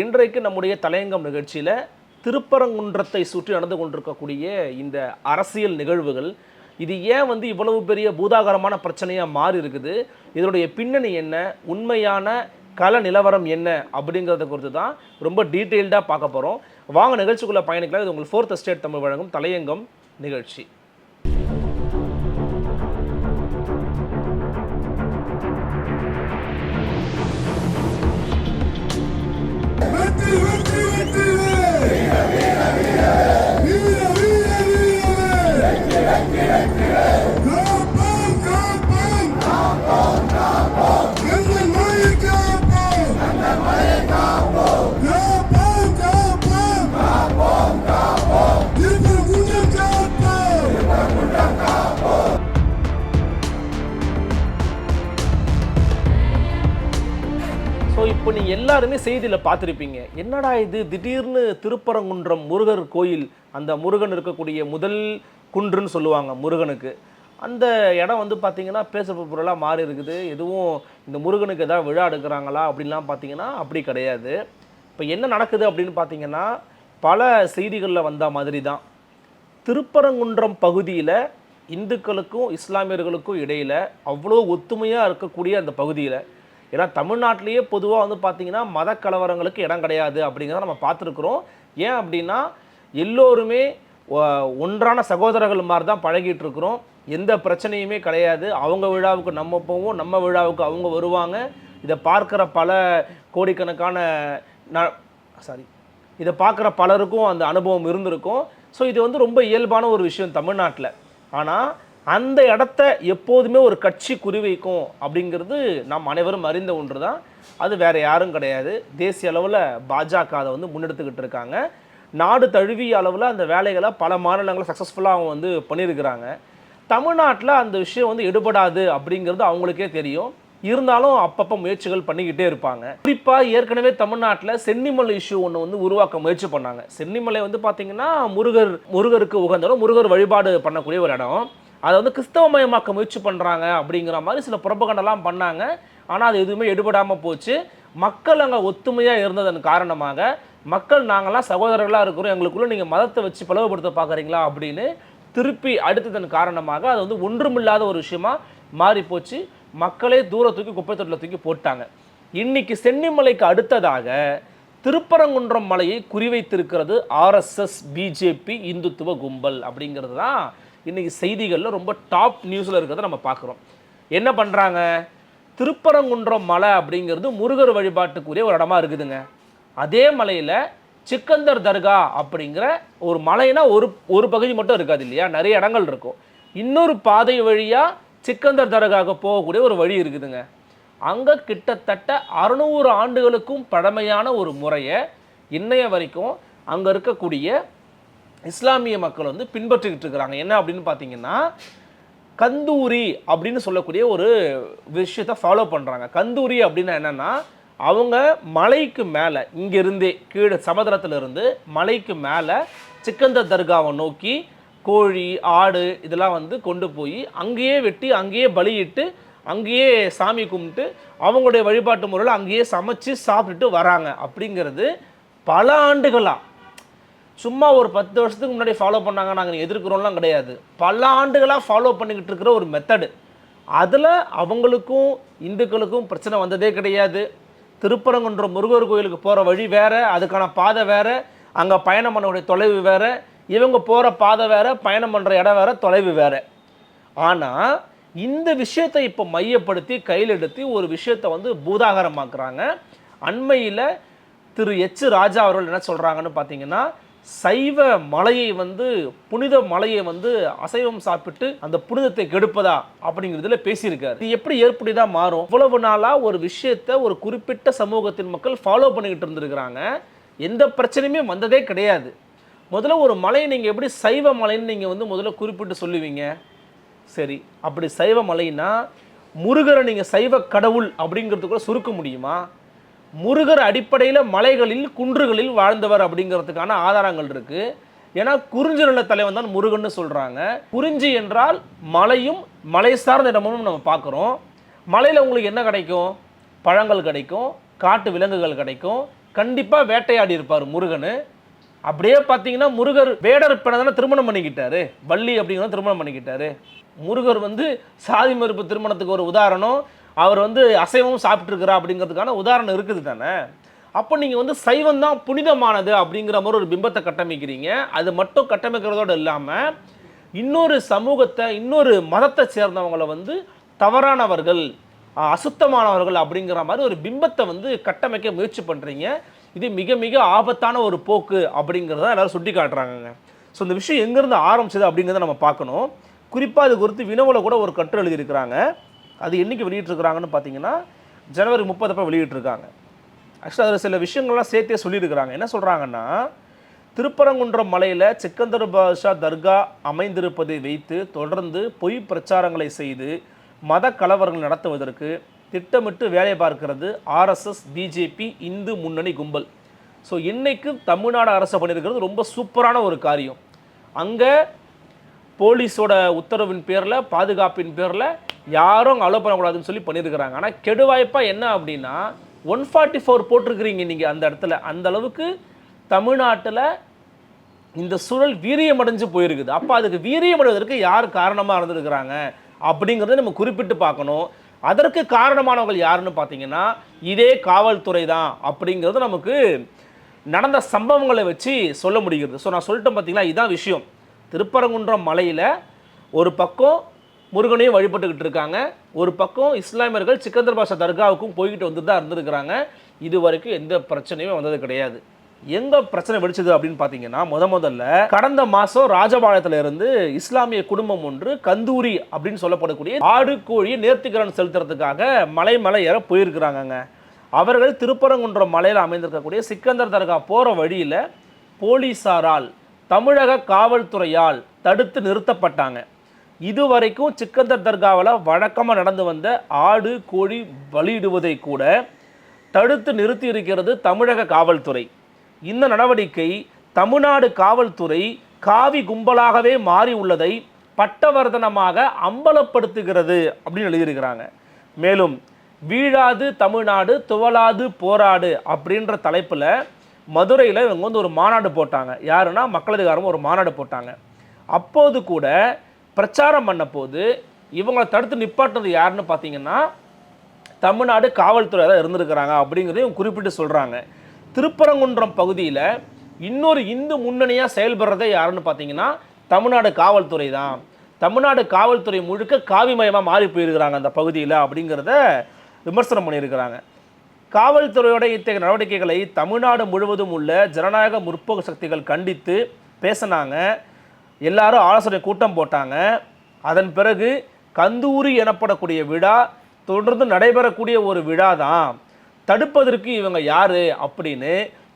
இன்றைக்கு நம்முடைய தலையங்கம் நிகழ்ச்சியில் திருப்பரங்குன்றத்தை சுற்றி நடந்து கொண்டிருக்கக்கூடிய இந்த அரசியல் நிகழ்வுகள் இது ஏன் வந்து இவ்வளவு பெரிய பூதாகரமான பிரச்சனையாக மாறி இருக்குது? இதனுடைய பின்னணி என்ன? உண்மையான கல நிலவரம் என்ன? அப்படிங்கிறத குறித்து தான் ரொம்ப டீட்டெயில்டாக பார்க்க போகிறோம் வாங்க நிகழ்ச்சிக்குள்ளே பயணிக்கலாம். இது உங்கள் ஃபோர்த் ஸ்டேட் தமிழ் வழங்கும் தலையங்கம் நிகழ்ச்சி. ஸோ இப்போ நீங்கள் எல்லாருமே செய்தியில் பார்த்துருப்பீங்க. என்னடா இது? திடீர்னு திருப்பரங்குன்றம் முருகர் கோயில் அந்த முருகன் இருக்கக்கூடிய முதல் குன்றுன்னு சொல்லுவாங்க முருகனுக்கு. அந்த இடம் வந்து பார்த்தீங்கன்னா பேசப்பு பொருளாக மாறி இருக்குது. எதுவும் இந்த முருகனுக்கு எதாவது விழா எடுக்கிறாங்களா அப்படின்லாம் பார்த்தீங்கன்னா அப்படி கிடையாது. இப்போ என்ன நடக்குது அப்படின்னு பார்த்தீங்கன்னா பல செய்திகளில் வந்த மாதிரி தான் திருப்பரங்குன்றம் பகுதியில் இந்துக்களுக்கும் இஸ்லாமியர்களுக்கும் இடையில் அவ்வளோ ஒத்துமையாக இருக்கக்கூடிய அந்த பகுதியில் ஏன்னா தமிழ்நாட்டிலேயே பொதுவாக வந்து பார்த்திங்கன்னா மத கலவரங்களுக்கு இடம் கிடையாது அப்படிங்கிறத நம்ம பார்த்துருக்குறோம். ஏன் அப்படின்னா எல்லோருமே ஒன்றான சகோதரர்கள் மாதிரி தான் பழகிட்டு இருக்கிறோம் எந்த பிரச்சனையுமே கிடையாது. அவங்க விழாவுக்கு நம்ம போவோம் நம்ம விழாவுக்கு அவங்க வருவாங்க. இதை பார்க்குற பல கோடிக்கணக்கான ந சாரி இதை பார்க்குற பலருக்கும் அந்த அனுபவம் இருந்திருக்கும். ஸோ இது வந்து ரொம்ப இயல்பான ஒரு விஷயம் தமிழ்நாட்டில். ஆனால் அந்த இடத்த எப்போதுமே ஒரு கட்சி குறிவைக்கும் அப்படிங்கிறது நாம் அனைவரும் அறிந்த ஒன்று தான் அது வேற யாரும் கிடையாது. தேசிய அளவில் பாஜக அதை வந்து முன்னெடுத்துக்கிட்டு இருக்காங்க. நாடு தழுவிய அளவில் அந்த வேலைகளை பல மாநிலங்களில் சக்ஸஸ்ஃபுல்லாக அவங்க வந்து பண்ணியிருக்கிறாங்க தமிழ்நாட்டில் அந்த விஷயம் வந்து எடுபடாது அப்படிங்கிறது அவங்களுக்கே தெரியும். இருந்தாலும் அப்பப்போ முயற்சிகள் பண்ணிக்கிட்டே இருப்பாங்க. குறிப்பாக ஏற்கனவே தமிழ்நாட்டில் சென்னிமலை இஷ்யூ ஒன்று வந்து உருவாக்க முயற்சி பண்ணாங்க. சென்னிமலை வந்து பார்த்தீங்கன்னா முருகர் முருகருக்கு உகந்த முருகர் வழிபாடு பண்ணக்கூடிய ஒரு இடம். அதை வந்து கிறிஸ்தவமயமாக்க முயற்சி பண்ணுறாங்க அப்படிங்கிற மாதிரி சில புறப்பகண்டெல்லாம் பண்ணாங்க. ஆனால் அது எதுவுமே எடுபடாமல் போச்சு. மக்கள் அங்கே ஒத்துமையாக இருந்ததன் காரணமாக மக்கள் நாங்கள்லாம் சகோதரர்களாக இருக்கிறோம். எங்களுக்குள்ள நீங்கள் மதத்தை வச்சு பிளவுபடுத்த பார்க்குறீங்களா அப்படின்னு திருப்பி அடுத்ததன் காரணமாக அது வந்து ஒன்றுமில்லாத ஒரு விஷயமா மாறி போச்சு. மக்களே தூரத்துக்கு தூக்கி குப்பை தொட்டில் தூக்கி போட்டாங்க. இன்னைக்கு சென்னிமலைக்கு அடுத்ததாக திருப்பரங்குன்றம் மலையை குறிவைத்திருக்கிறது ஆர்எஸ்எஸ் பிஜேபி இந்துத்துவ கும்பல் அப்படிங்கிறது தான் இன்றைக்கி செய்திகளில் ரொம்ப டாப் நியூஸில் இருக்கிறத நம்ம பார்க்குறோம். என்ன பண்ணுறாங்க திருப்பரங்குன்றம் மலை அப்படிங்கிறது முருகர் வழிபாட்டுக்குரிய ஒரு இடமா இருக்குதுங்க. அதே மலையில் சிக்கந்தர் தர்கா அப்படிங்கிற ஒரு மலைனா ஒரு ஒரு பகுதி மட்டும் இருக்காது இல்லையா? நிறைய இடங்கள் இருக்கும். இன்னொரு பாதை வழியாக சிக்கந்தர் தர்காவுக்கு போகக்கூடிய ஒரு வழி இருக்குதுங்க. அங்கே கிட்டத்தட்ட அறுநூறு ஆண்டுகளுக்கும் பழமையான ஒரு முறையை இன்னைய வரைக்கும் அங்கே இருக்கக்கூடிய இஸ்லாமிய மக்கள் வந்து பின்பற்றிக்கிட்டு இருக்கிறாங்க. என்ன அப்படின்னு பார்த்தீங்கன்னா கந்தூரி அப்படின்னு சொல்லக்கூடிய ஒரு விஷயத்தை ஃபாலோ பண்ணுறாங்க கந்தூரி அப்படின்னா என்னென்னா அவங்க மலைக்கு மேலே இங்கிருந்தே கீழே சமுதிரத்திலிருந்து மலைக்கு மேலே சிக்கந்தர் தர்காவை நோக்கி கோழி ஆடு இதெல்லாம் வந்து கொண்டு போய் அங்கேயே வெட்டி அங்கேயே பலியிட்டு அங்கேயே சாமி கும்பிட்டு அவங்களுடைய வழிபாட்டு முறையில் அங்கேயே சமைச்சு சாப்பிட்டுட்டு வராங்க. அப்படிங்கிறது பல ஆண்டுகளாக சும்மா ஒரு பத்து வருஷத்துக்கு முன்னாடி ஃபாலோ பண்ணாங்க நாங்கள் எதிர்க்கிறோம்லாம் கிடையாது. பல ஆண்டுகளாக ஃபாலோ பண்ணிக்கிட்டு இருக்கிற ஒரு மெத்தடு அதில் அவங்களுக்கும் இந்துக்களுக்கும் பிரச்சனை வந்ததே கிடையாது. திருப்பரங்குன்ற முருகர் கோயிலுக்கு போகிற வழி வேறு அதுக்கான பாதை வேறு அங்கே பயணம் பண்ணக்கூடிய தொலைவு வேறு இவங்க போகிற பாதை வேறு பயணம் பண்ணுற இடம் வேறு தொலைவு வேற. ஆனால் இந்த விஷயத்தை இப்போ மையப்படுத்தி கையில் எடுத்து ஒரு விஷயத்தை வந்து பூதாகரமாக்குறாங்க. அண்மையில் திரு எச் ராஜா அவர்கள் என்ன சொல்கிறாங்கன்னு பார்த்தீங்கன்னா சைவ மலையை வந்து புனித மலையை வந்து அசைவம் சாப்பிட்டு அந்த புனிதத்தை கெடுப்பதா அப்படிங்கிறதுல பேசியிருக்காரு. இது எப்படி ஏற்புடையதா மாறும்? இவ்வளவு நாளா ஒரு விஷயத்தை ஒரு குறிப்பிட்ட சமூகத்தின் மக்கள் ஃபாலோ பண்ணிக்கிட்டு இருந்திருக்கிறாங்க. எந்த பிரச்சனையுமே வந்ததே கிடையாது. முதல்ல ஒரு மலையை நீங்கள் எப்படி சைவ மலைன்னு நீங்கள் வந்து முதல்ல குறிப்பிட்டு சொல்லுவீங்க? சரி அப்படி சைவ மலைன்னா முருகரை நீங்கள் சைவ கடவுள் அப்படிங்கிறதுக்குள்ள சுருக்க முடியுமா? முருகர் அடிப்படையில் மலைகளில் குன்றுகளில் வாழ்ந்தவர் அப்படிங்கிறதுக்கான ஆதாரங்கள் இருக்கு. ஏன்னா குறிஞ்சி நில தலைவன் தான் முருகன்னு சொல்றாங்க. குறிஞ்சி என்றால் மலையும் மலை சார்ந்த இடமும் நம்ம பார்க்குறோம். மலையில் உங்களுக்கு என்ன கிடைக்கும்? பழங்கள் கிடைக்கும் காட்டு விலங்குகள் கிடைக்கும். கண்டிப்பாக வேட்டையாடி இருப்பார் முருகன். அப்படியே பார்த்தீங்கன்னா முருகர் வேடர் பெண்ணை திருமணம் பண்ணிக்கிட்டாரு. வள்ளி அப்படிங்கிறத திருமணம் பண்ணிக்கிட்டாரு. முருகர் வந்து சாதி மறுப்பு திருமணத்துக்கு ஒரு உதாரணம். அவர் வந்து அசைவம் சாப்பிட்ருக்கிறா அப்படிங்கிறதுக்கான உதாரணம் இருக்குது தானே? அப்போ நீங்கள் வந்து சைவம் தான் புனிதமானது அப்படிங்கிற மாதிரி ஒரு பிம்பத்தை கட்டமைக்கிறீங்க. அது மட்டும் கட்டமைக்கிறதோடு இல்லாமல் இன்னொரு சமூகத்தை இன்னொரு மதத்தை சேர்ந்தவங்களை வந்து தவறானவர்கள் அசுத்தமானவர்கள் அப்படிங்கிற மாதிரி ஒரு பிம்பத்தை வந்து கட்டமைக்க முயற்சி பண்ணுறீங்க இது மிக மிக ஆபத்தான ஒரு போக்கு அப்படிங்கிறத எல்லாரும் சுட்டி காட்டுறாங்கங்க ஸோ இந்த விஷயம் எங்கேருந்து ஆரம்பிச்சது அப்படிங்கிறத நம்ம பார்க்கணும். குறிப்பாக இது குறித்து வினவில் கூட ஒரு கற்று எழுதியிருக்கிறாங்க. அது என்னைக்கு வெளியிட்டிருக்கிறாங்கன்னு பார்த்தீங்கன்னா ஜனவரி முப்பதப்போ வெளியிட்டிருக்காங்க. ஆக்சுவலாக அதில் சில விஷயங்கள்லாம் சேர்த்தே சொல்லியிருக்கிறாங்க. என்ன சொல்கிறாங்கன்னா திருப்பரங்குன்றம் மலையில் சிக்கந்தர் பாஷா தர்கா அமைந்திருப்பதை வைத்து தொடர்ந்து பொய் பிரச்சாரங்களை செய்து மத கலவரங்கள் நடத்துவதற்கு திட்டமிட்டு வேலை பார்க்கிறது ஆர்எஸ்எஸ் பிஜேபி இந்து முன்னணி கும்பல். ஸோ இன்றைக்கு தமிழ்நாடு அரசு பண்ணியிருக்கிறது ரொம்ப சூப்பரான ஒரு காரியம். அங்கே போலீஸோட உத்தரவின் பேரில் பாதுகாப்பின் பேரில் யாரும் அலோ பண்ணக்கூடாதுன்னு சொல்லி பண்ணியிருக்கிறாங்க. ஆனால் கெடுவாய்ப்பாக என்ன அப்படின்னா ஒன் ஃபார்ட்டி ஃபோர் போட்டிருக்கிறீங்க நீங்கள் அந்த இடத்துல. அந்த அளவுக்கு தமிழ்நாட்டில் இந்த சூழல் வீரியமடைஞ்சு போயிருக்குது. அப்போ அதுக்கு வீரியமடைவதற்கு யார் காரணமாக இருந்திருக்கிறாங்க அப்படிங்கிறத நம்ம குறிப்பிட்டு பார்க்கணும். அதற்கு காரணமானவர்கள் யாருன்னு பார்த்தீங்கன்னா இதே காவல்துறை தான் அப்படிங்கிறது நமக்கு நடந்த சம்பவங்களை வச்சு சொல்ல முடிகிறது. ஸோ நான் சொல்லிட்டேன் பார்த்தீங்களா? இதுதான் விஷயம். திருப்பரங்குன்றம் மலையில் ஒரு பக்கம் முருகனையும் வழிபட்டுக்கிட்டு இருக்காங்க. ஒரு பக்கம் இஸ்லாமியர்கள் சிக்கந்தர் பாஷா தர்காவுக்கும் போய்கிட்டு வந்து தான் இருந்திருக்கிறாங்க. இது வரைக்கும் எந்த பிரச்சனையும் வந்தது கிடையாது. எங்க பிரச்சனை வெடிச்சது அப்படின்னு பார்த்தீங்கன்னா முத முதல்ல கடந்த மாதம் ராஜபாளையத்தில் இருந்து இஸ்லாமிய குடும்பம் ஒன்று கந்தூரி அப்படின்னு சொல்லப்படக்கூடிய ஆடு கோழியை நேர்த்திக்கரன் செலுத்துறதுக்காக மலை மலை ஏற போயிருக்கிறாங்கங்க. அவர்கள் திருப்பரங்குன்றம் மலையில் அமைந்திருக்கக்கூடிய சிக்கந்தர் தர்கா போகிற வழியில் போலீசாரால் தமிழக காவல்துறையால் தடுத்து நிறுத்தப்பட்டாங்க. இதுவரைக்கும் சிக்கந்தர் தர்காவில் வழக்கமாக நடந்து வந்த ஆடு கோழி பலியிடுவதை கூட தடுத்து நிறுத்தி இருக்கிறது தமிழக காவல்துறை. இந்த நடவடிக்கை தமிழ்நாடு காவல்துறை காவி கும்பலாகவே மாறி உள்ளதை பட்டவர்தனமாக அம்பலப்படுத்துகிறது அப்படின்னு எழுதியிருக்கிறாங்க. மேலும் வீழாது தமிழ்நாடு துவலாது போராடு அப்படின்ற தலைப்பில் மதுரையில் இவங்க வந்து ஒரு மாநாடு போட்டாங்க. யாருன்னா மக்கள் அதிகாரம் ஒரு மாநாடு போட்டாங்க. அப்போது கூட பிரச்சாரம் பண்ண போது இவங்களை தடுத்து நிப்பாட்டினது யாருன்னு பார்த்தீங்கன்னா தமிழ்நாடு காவல்துறை தான் இருந்திருக்கிறாங்க அப்படிங்கிறதையும் குறிப்பிட்டு சொல்கிறாங்க திருப்பரங்குன்றம் பகுதியில் இன்னொரு இந்து முன்னணியாக செயல்படுறதே யாருன்னு பார்த்தீங்கன்னா தமிழ்நாடு காவல்துறை தான். தமிழ்நாடு காவல்துறை முழுக்க காவிமயமாக மாறி போயிருக்கிறாங்க அந்த பகுதியில் அப்படிங்கிறத விமர்சனம் பண்ணியிருக்கிறாங்க. காவல்துறையோட இத்தகைய நடவடிக்கைகளை தமிழ்நாடு முழுவதும் உள்ள ஜனநாயக முற்போக்கு சக்திகள் கண்டித்து பேசினாங்க. எல்லாரும் ஆலோசனை கூட்டம் போட்டாங்க. அதன் பிறகு கந்தூரி எனப்படக்கூடிய விழா தொடர்ந்து நடைபெறக்கூடிய ஒரு விழா தான் தடுப்பதற்கு இவங்க யார் அப்படின்னு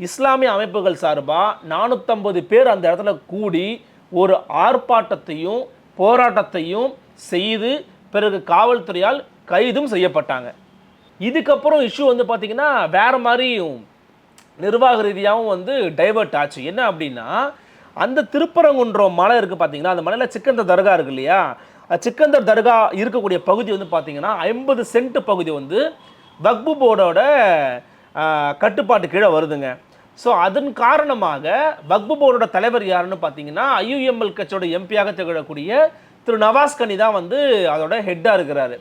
இஸ்லாமிய அமைப்புகள் சார்பாக நானூற்றம்பது பேர் அந்த இடத்துல கூடி ஒரு ஆர்ப்பாட்டத்தையும் போராட்டத்தையும் செய்து பிறகு காவல்துறையால் கைதும் செய்யப்பட்டாங்க. இதுக்கப்புறம் இஷ்யூ வந்து பார்த்திங்கன்னா வேறு மாதிரியும் நிர்வாக ரீதியாகவும் வந்து டைவர்ட் ஆச்சு. என்ன அப்படின்னா அந்த திருப்பரங்குன்றம் மலை இருக்குது பார்த்தீங்கன்னா அந்த மலையில் சிக்கந்தர் தர்கா இருக்கு இல்லையா? சிக்கந்தர் தர்கா இருக்கக்கூடிய பகுதி வந்து பார்த்தீங்கன்னா ஐம்பது சென்ட் பகுதி வந்து வக்பு போர்டோட கட்டுப்பாட்டு கீழே வருதுங்க. ஸோ அதன் காரணமாக வக்பு போர்டோட தலைவர் யாருன்னு பார்த்தீங்கன்னா ஐயுஎம்எல் கட்சியோட எம்பியாக திகழக்கூடிய திரு நவாஸ் கனி தான் வந்து அதோட ஹெட்டாக இருக்கிறாரு.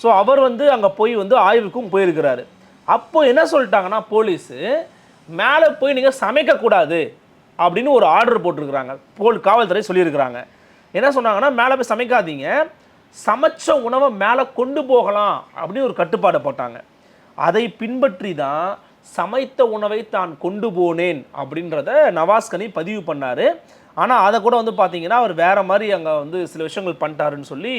ஸோ அவர் வந்து அங்கே போய் வந்து ஆய்வுக்கும் போயிருக்கிறாரு. அப்போ என்ன சொல்லிட்டாங்கன்னா போலீஸு மேலே போய் நீங்கள் சமைக்கக்கூடாது. அப்படின்னு ஒரு ஆர்டர் போட்டிருக்கிறாங்க. போல் காவல்துறை சொல்லியிருக்கிறாங்க. என்ன சொன்னாங்கன்னா மேலே போய் சமைக்காதீங்க. சமைச்ச உணவை மேலே கொண்டு போகலாம் அப்படின்னு ஒரு கட்டுப்பாடை போட்டாங்க. அதை பின்பற்றி தான் சமைத்த உணவை தான் கொண்டு போனேன் அப்படின்றத நவாஸ்கனி பதிவு பண்ணார். ஆனால் அதை கூட வந்து பார்த்தீங்கன்னா அவர் வேறு மாதிரி அங்கே வந்து சில விஷயங்கள் பண்ணிட்டாருன்னு சொல்லி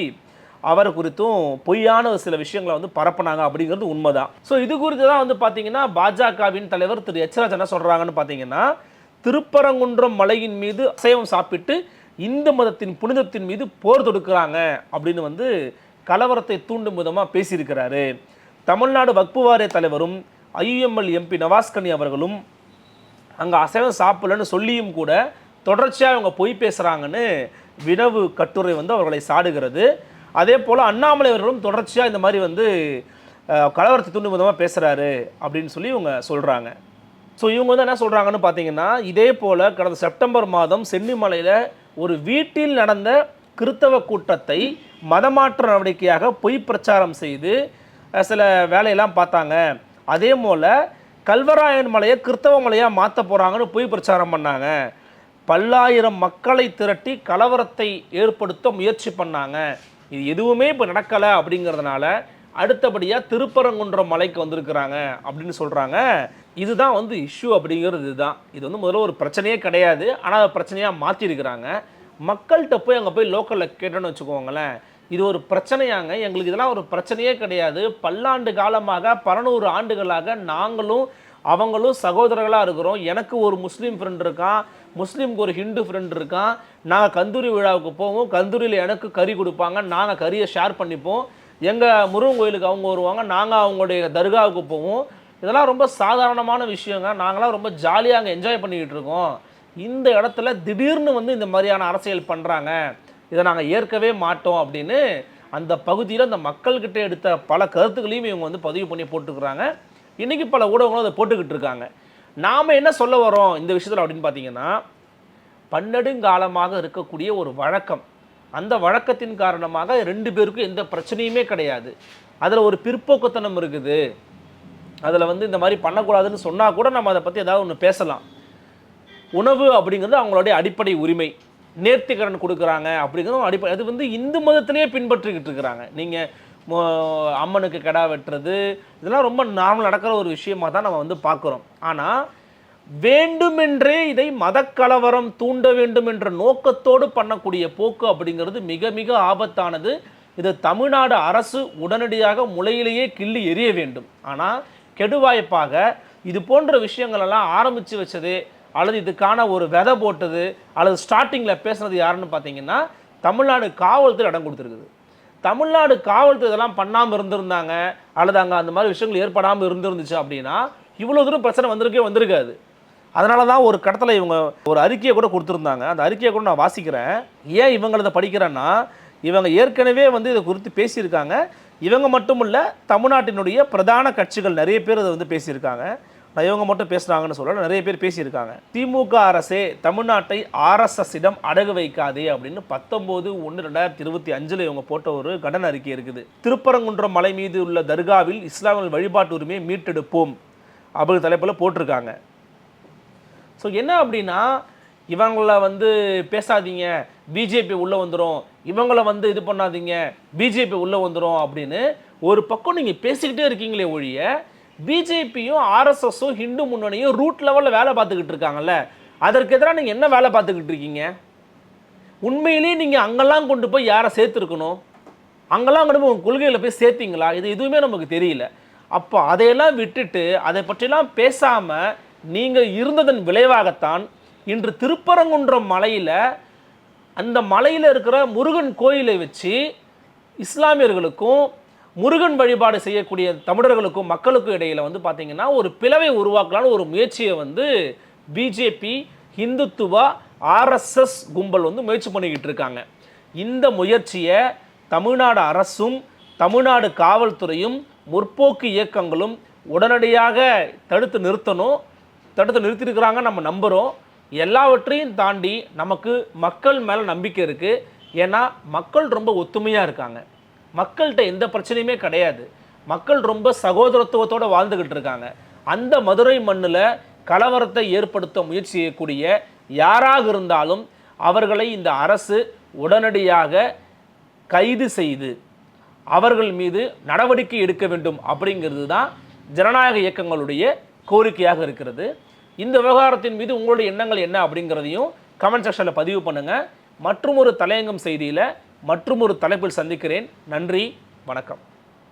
அவரை குறித்தும் பொய்யான ஒரு சில விஷயங்களை வந்து பரப்புனாங்க அப்படிங்கிறது உண்மைதான். ஸோ இது குறித்து தான் வந்து பார்த்தீங்கன்னா பாஜகவின் தலைவர் திரு எச்ராஜ் என்ன சொல்கிறாங்கன்னு பார்த்தீங்கன்னா திருப்பரங்குன்றம் மலையின் மீது அசைவம் சாப்பிட்டு இந்து மதத்தின் புனிதத்தின் மீது போர் தொடுக்கிறாங்க அப்படின்னு வந்து கலவரத்தை தூண்டும் விதமாக பேசியிருக்கிறாரு. தமிழ்நாடு வக்பு வாரிய தலைவரும் ஐயுஎம்எல் எம்பி நவாஸ்கனி அவர்களும் அங்கே அசைவம் சாப்பிடலன்னு சொல்லியும் கூட தொடர்ச்சியாக அவங்க பொய் பேசுகிறாங்கன்னு வினவு கட்டுரை வந்து அவர்களை சாடுகிறது. அதே போல் அண்ணாமலை அவர்களும் தொடர்ச்சியாக இந்த மாதிரி வந்து கலவரத்தை தூண்டும் விதமாக பேசுகிறாரு அப்படின்னு சொல்லி இவங்க சொல்கிறாங்க ஸோ இவங்க வந்து என்ன சொல்கிறாங்கன்னு பார்த்தீங்கன்னா இதே போல் கடந்த செப்டம்பர் மாதம் சென்னிமலையில் ஒரு வீட்டில் நடந்த கிறித்தவ கூட்டத்தை மதமாற்ற நடவடிக்கையாக பொய் பிரச்சாரம் செய்து சில வேலையெல்லாம் பார்த்தாங்க. அதே போல் கல்வராயன் மலையை கிறித்தவ மலையாக மாற்ற போகிறாங்கன்னு பொய் பிரச்சாரம் பண்ணாங்க. பல்லாயிரம் மக்களை திரட்டி கலவரத்தை ஏற்படுத்த முயற்சி பண்ணாங்க. இது எதுவுமே இப்போ நடக்கலை அப்படிங்கிறதுனால அடுத்தபடியாக திருப்பரங்குன்றம் மலைக்கு வந்திருக்கிறாங்க அப்படின்னு சொல்கிறாங்க இதுதான் வந்து இஷ்யூ அப்படிங்கிறது இதுதான். இது வந்து முதல்ல ஒரு பிரச்சனையே கிடையாது. ஆனால் அதை பிரச்சனையாக மாற்றிருக்கிறாங்க மக்கள்கிட்ட போய் அங்கே போய் லோக்கலில் கேட்டோன்னு வச்சுக்கோங்களேன். இது ஒரு பிரச்சனையாங்க. எங்களுக்கு இதெல்லாம் ஒரு பிரச்சனையே கிடையாது. பல்லாண்டு காலமாக பலநூறு ஆண்டுகளாக நாங்களும் அவங்களும் சகோதரர்களாக இருக்கிறோம். எனக்கு ஒரு முஸ்லீம் ஃப்ரெண்ட் இருக்கான். முஸ்லீம்க்கு ஒரு ஹிந்து ஃப்ரெண்ட் இருக்கான். நாங்கள் கந்தூரி விழாவுக்கு போவோம். கந்தூரியில் எனக்கு கறி கொடுப்பாங்க. நாங்கள் கறியை ஷேர் பண்ணிப்போம். எங்கள் முருகன் கோயிலுக்கு அவங்க வருவாங்க. நாங்கள் அவங்களுடைய தர்காவுக்கு போவோம். இதெல்லாம் ரொம்ப சாதாரணமான விஷயங்க. நாங்களாம் ரொம்ப ஜாலியாக அங்கே என்ஜாய் பண்ணிக்கிட்டு இருக்கோம். இந்த இடத்துல திடீர்னு வந்து இந்த மாதிரியான அரசியல் பண்ணுறாங்க இதை நாங்கள் ஏற்கவே மாட்டோம் அப்படின்னு அந்த பகுதியில் அந்த மக்கள்கிட்ட எடுத்த பல கருத்துக்களையும் இவங்க வந்து பதிவு பண்ணி போட்டுக்கிறாங்க. இன்றைக்கி பல ஊடகங்களும் அதை போட்டுக்கிட்டு இருக்காங்க. நாம் என்ன சொல்ல வரோம் இந்த விஷயத்தில் அப்படின்னு பார்த்தீங்கன்னா பன்னெடுங்காலமாக இருக்கக்கூடிய ஒரு வழக்கம். அந்த வழக்கத்தின் காரணமாக ரெண்டு பேருக்கும் எந்த பிரச்சனையுமே கிடையாது. அதில் ஒரு பிற்போக்குத்தனம் இருக்குது. அதில் வந்து இந்த மாதிரி பண்ணக்கூடாதுன்னு சொன்னால் கூட நம்ம அதை பற்றி ஏதாவது ஒன்று பேசலாம். உணவு அப்படிங்கிறது அவங்களுடைய அடிப்படை உரிமை. நேர்த்திக்கடன் கொடுக்குறாங்க அப்படிங்கிறது அடிப்படை அது வந்து இந்து மதத்திலேயே பின்பற்றிக்கிட்டு இருக்கிறாங்க. நீங்கள் அம்மனுக்கு கிடா வெட்டுறது இதெல்லாம் ரொம்ப நார்மல் நடக்கிற ஒரு விஷயமாக தான் நம்ம வந்து பார்க்குறோம். ஆனால் வேண்டுமென்றே இதை மதக்கலவரம் தூண்ட வேண்டும் என்ற நோக்கத்தோடு பண்ணக்கூடிய போக்கு அப்படிங்கிறது மிக மிக ஆபத்தானது. இது தமிழ்நாடு அரசு உடனடியாக முளையிலேயே கிள்ளி எரிய வேண்டும். ஆனால் கெடுவாய்ப்பாக இது போன்ற விஷயங்களெல்லாம் ஆரம்பித்து வச்சது அல்லது இதுக்கான ஒரு விதை போட்டது அல்லது ஸ்டார்டிங்கில் பேசுனது யாருன்னு பார்த்தீங்கன்னா தமிழ்நாடு காவல்துறை இடம் கொடுத்துருக்குது. தமிழ்நாடு காவல்துறை இதெல்லாம் பண்ணாமல் இருந்திருந்தாங்க அல்லது அங்கே அந்த மாதிரி விஷயங்கள் ஏற்படாமல் இருந்திருந்துச்சு அப்படின்னா இவ்வளோ தூரம் பிரச்சனை வந்திருக்கே வந்திருக்காது. அதனால தான் ஒரு கடத்தில் இவங்க ஒரு அறிக்கையை கூட கொடுத்துருந்தாங்க. அந்த அறிக்கையை கூட நான் வாசிக்கிறேன். ஏன் இவங்களதை படிக்கிறேன்னா இவங்க ஏற்கனவே வந்து இதை குறித்து பேசியிருக்காங்க. இவங்க மட்டும் இல்லை தமிழ்நாட்டினுடைய பிரதான கட்சிகள் நிறைய பேர் அதை வந்து பேசியிருக்காங்க. நான் இவங்க மட்டும் பேசுகிறாங்கன்னு சொல்லல நிறைய பேர் பேசியிருக்காங்க. திமுக அரசே தமிழ்நாட்டை ஆர்எஸ்எஸ்ஸிடம் அடகு வைக்காதே அப்படின்னு பத்தொம்போது ஒன்று ரெண்டாயிரத்தி இருபத்தி அஞ்சில் இவங்க போட்ட ஒரு கடன் அறிக்கை இருக்குது. திருப்பரங்குன்றம் மலை மீது உள்ள தர்காவில் இஸ்லாமிய வழிபாட்டு உரிமையை மீட்டெடுப்போம் அப்படி தலைப்பில் போட்டிருக்காங்க. ஸோ என்ன அப்படின்னா இவங்கள வந்து பேசாதீங்க. பிஜேபி உள்ளே வந்துடும் இவங்கள வந்து இது பண்ணாதீங்க பிஜேபி உள்ளே வந்துடும் அப்படின்னு ஒரு பக்கம் நீங்கள் பேசிக்கிட்டே இருக்கீங்களே ஒழிய பிஜேபியும் ஆர்எஸ்எஸும் ஹிந்து முன்னணியும் ரூட் லெவலில் வேலை பார்த்துக்கிட்டு இருக்காங்கல்ல அதற்கு எதிராக நீங்கள் என்ன வேலை பார்த்துக்கிட்டு இருக்கீங்க? உண்மையிலேயே நீங்கள் அங்கெல்லாம் கொண்டு போய் யாரை சேர்த்துருக்கணும்? அங்கெல்லாம் கொண்டு போய் உங்கள் கொள்கையில் போய் சேர்த்தீங்களா? இது எதுவுமே நமக்கு தெரியல. அப்போ அதையெல்லாம் விட்டுட்டு அதை பற்றிலாம் பேசாமல் நீங்கள் இருந்ததன் விளைவாகத்தான் இன்று திருப்பரங்குன்றம் மலையில் அந்த மலையில் இருக்கிற முருகன் கோயிலை வச்சு இஸ்லாமியர்களுக்கும் முருகன் வழிபாடு செய்யக்கூடிய தமிழர்களுக்கும் மக்களுக்கும் இடையில் வந்து பார்த்திங்கன்னா ஒரு பிளவை உருவாக்கலான்னு ஒரு முயற்சியை வந்து பிஜேபி ஹிந்துத்துவா ஆர்எஸ்எஸ் கும்பல் வந்து முயற்சி பண்ணிக்கிட்டு இருக்காங்க. இந்த முயற்சியை தமிழ்நாடு அரசும் தமிழ்நாடு காவல்துறையும் முற்போக்கு இயக்கங்களும் உடனடியாக தடுத்து நிறுத்தணும். தடுத்து நிறுத்தியிருக்கிறாங்க நம்ம நம்புகிறோம் எல்லாவற்றையும் தாண்டி நமக்கு மக்கள் மேலே நம்பிக்கை இருக்குது ஏன்னா மக்கள் ரொம்ப ஒத்துமையாக இருக்காங்க. மக்கள்கிட்ட எந்த பிரச்சனையுமே கிடையாது. மக்கள் ரொம்ப சகோதரத்துவத்தோடு வாழ்ந்துக்கிட்டு இருக்காங்க. அந்த மதுரை மண்ணில் கலவரத்தை ஏற்படுத்த முயற்சி செய்யக்கூடிய யாராக இருந்தாலும் அவர்களை இந்த அரசு உடனடியாக கைது செய்து அவர்கள் மீது நடவடிக்கை எடுக்க வேண்டும் அப்படிங்கிறது தான் ஜனநாயக இயக்கங்களுடைய கோரிக்கையாக இருக்கிறது. இந்த விவகாரத்தின் மீது உங்களுடைய எண்ணங்கள் என்ன அப்படிங்கிறதையும் கமெண்ட் செக்ஷனில் பதிவு பண்ணுங்கள் மற்றும் ஒரு தலையங்கம் செய்தியில் மற்றும் ஒரு தலைப்பில் சந்திக்கிறேன். நன்றி வணக்கம்.